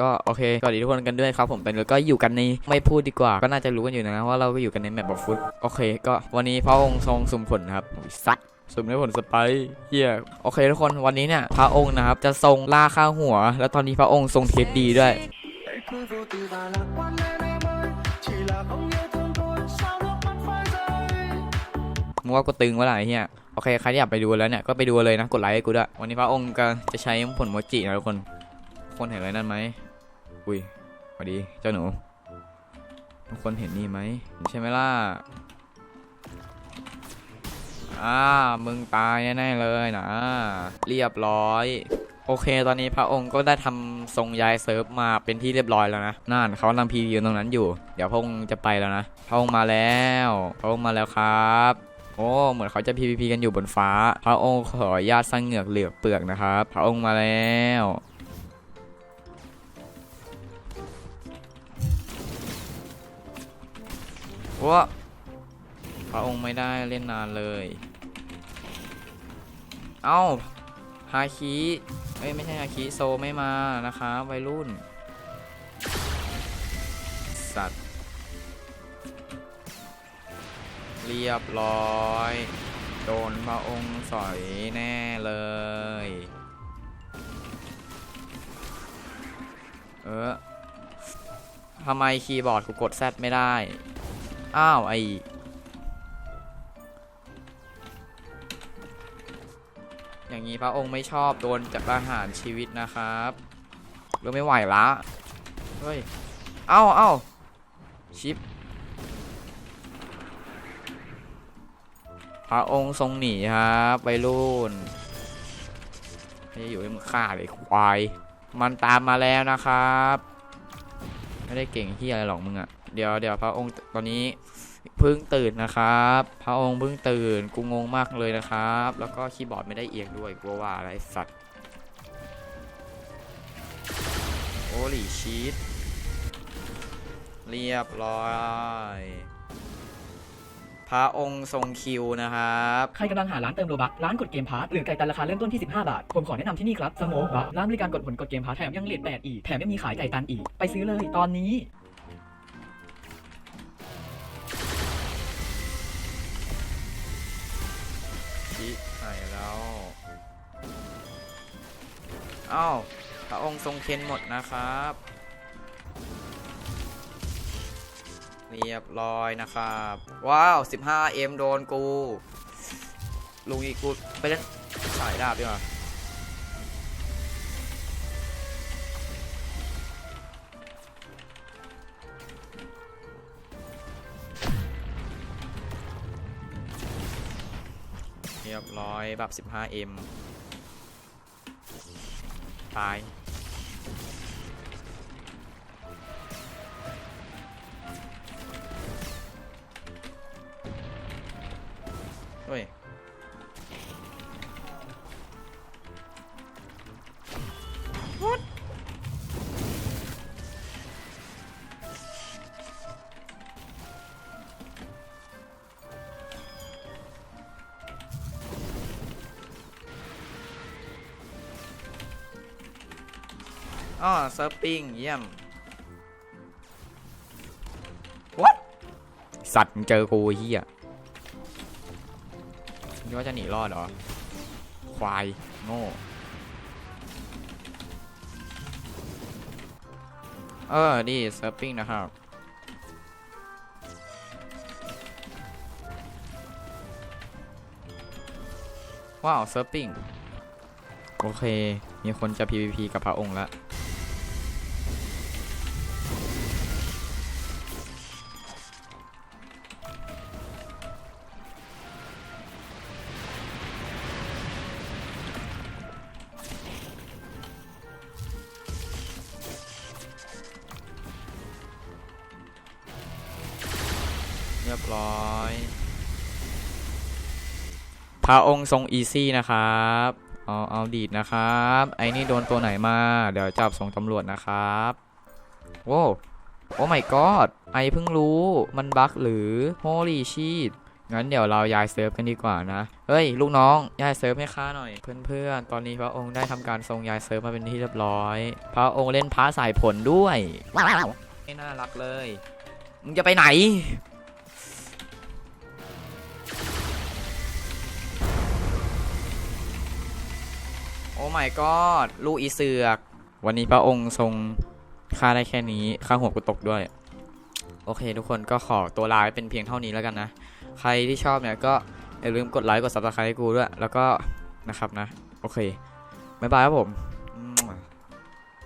ก็โอเคสวัสดีทุกคนกันด้วยครับผมเป็นแล้วก็อยู่กันในไม่พูดดีกว่า ก็น่าจะรู้กันอยู่นะว่าเราก็อยู่กันในแมปบอฟุตโอเค ก็วันนี้พระองค์ทรงสุ่มผลนะครับโอ้ยสัตว์สุ่มได้ผลสไปร์เฮียโอเคทุกคนวันนี้เนี่ยพระองค์นะครับจะทรงล่าข้าหัว แล้วตอนนี้พระองค์ทรงเทสดีด้วย hãy cứ vô tư và lạc quan lên em ơi chỉ là không yêu thương thôi sao nước mắt phải rơi มึงว่ากูตึงเมื่อไหร่เฮียโอเคใครที่อยากไปดูแล้วเนี่ยก็ไปดูเลยนะกดไลค์ให้กูด้วยวันนี้พระองค์ก็จะใช้ผลโมจินะทุกคนทุกคนเห็นอะไรนั่นไหม อุ้ยสวัสดีเจ้าหนู ทุกคนเห็นนี่ไหมเห็นใช่ไหมล่ะอ่ามึงตายแน่ๆเลยนะ เรียบร้อย โอเค ตอนนี้พระองค์ก็ได้ทำทรงย้ายเซิร์ฟมาเป็นที่เรียบร้อยแล้วนะนั่นเขากำลังพรีวิวตรงนั้นอยู่ เดี๋ยวพระองค์จะไปแล้วนะพระองค์มาแล้วพระองค์มาแล้วครับโอ้เหมือนเขาจะ PVP กันอยู่บนฟ้า พระองค์ขออนุญาตสร้างเหงือกเหลือกเปลือกนะครับ พระองค์มาแล้ว ว้าพระองค์ไม่ได้เล่นนานเลย เอ้าฮาคิเอ้ยไม่ใช่ฮาคิโซไม่มานะคะวัยรุ่น สัตว์ เรียบร้อย โดนพระองค์สอยแน่เลย เออทำไมคีย์บอร์ดกูกดแซดไม่ได้ อ้าว ไออย่างนี้พระองค์ไม่ชอบโดนจับประหารชีวิตนะครับเริ่มไม่ไหวละเฮ้ย เอ้าเอ้าชิป พระองค์ทรงหนีครับวัยรุ่นไม่อยู่ให้มึงฆ่าเลยควาย มันตามมาแล้วนะครับ ไม่ได้เก่งที่อะไรหรอกมึงอะเดี๋ยวเดี๋ยวพระองค์ตอนนี้เพิ่งตื่นนะครับ พระองค์เพิ่งตื่นกูงงมากเลยนะครับ แล้วก็คีย์บอร์ดไม่ได้เอียงด้วยกลัวว่าอะไรสัตว์โอ้ลีชีตเรียบร้อย พระองค์ทรงคิวนะครับ ใครกำลังหาร้านเติมโลบักร้านกดเกมพาร์ทหรือไก่ตันราคาเริ่มต้นที่ 15 บาท ผมขอแนะนำที่นี่ครับสโมกบักร้านบริการกดผลกดเกมพาร์ทแถมยังเลทแปดอีก แถมยังมีขายไก่ตันอีก ไปซื้อเลยตอนนี้ ชิหายแล้วเอ้าพระองค์ทรงเคนหมดนะครับ เรียบร้อยนะครับ ว้าว 15M โดนกู ลุงอีกกูไปเล่นสายดาบดีกว่าเรียบร้อยแบบ 15M ตาย อ๋อเซิร์ฟปิ้งเยี่ยม What สัตว์มึงเจอกูไอ้เฮียคิดว่าจะหนีรอดเหรอ ควาย โง่ เออ ดีเซิร์ฟปิ้งนะครับ ว้าวเซิร์ฟปิ้ง โอเค มีคนจะ PVP กับพระองค์แล้ว รียบร้อย พระองค์ทรงอีซี่นะครับเอาเอาดีดนะครับ ไอ้นี่โดนตัวไหนมา เดี๋ยวจับส่งตำรวจนะครับโว้โอ้ my god ไอเพิ่งรู้มันบั๊กหรือ holy shit งั้นเดี๋ยวเราย้ายเซิร์ฟกันดีกว่านะ เฮ้ย ลูกน้องย้ายเซิร์ฟให้ข้าหน่อยเพื่อนๆ ตอนนี้พระองค์ได้ทำการทรงย้ายเซิร์ฟมาเป็นที่เรียบร้อย พระองค์เล่นพระสายผลด้วยไม่น่ารักเลย มึงจะไปไหน my god ลูกอีเสือก วันนี้พระองค์ทรงค่าได้แค่นี้ค่าหัวกูตกด้วย โอเค ทุกคนก็ขอตัวลาไปเป็นเพียงเท่านี้แล้วกันนะ ใครที่ชอบเนี่ยก็อย่าลืมกดไลค์กด subscribe ให้กูด้วย แล้วก็นะครับนะ โอเค บ๊ายบายครับผม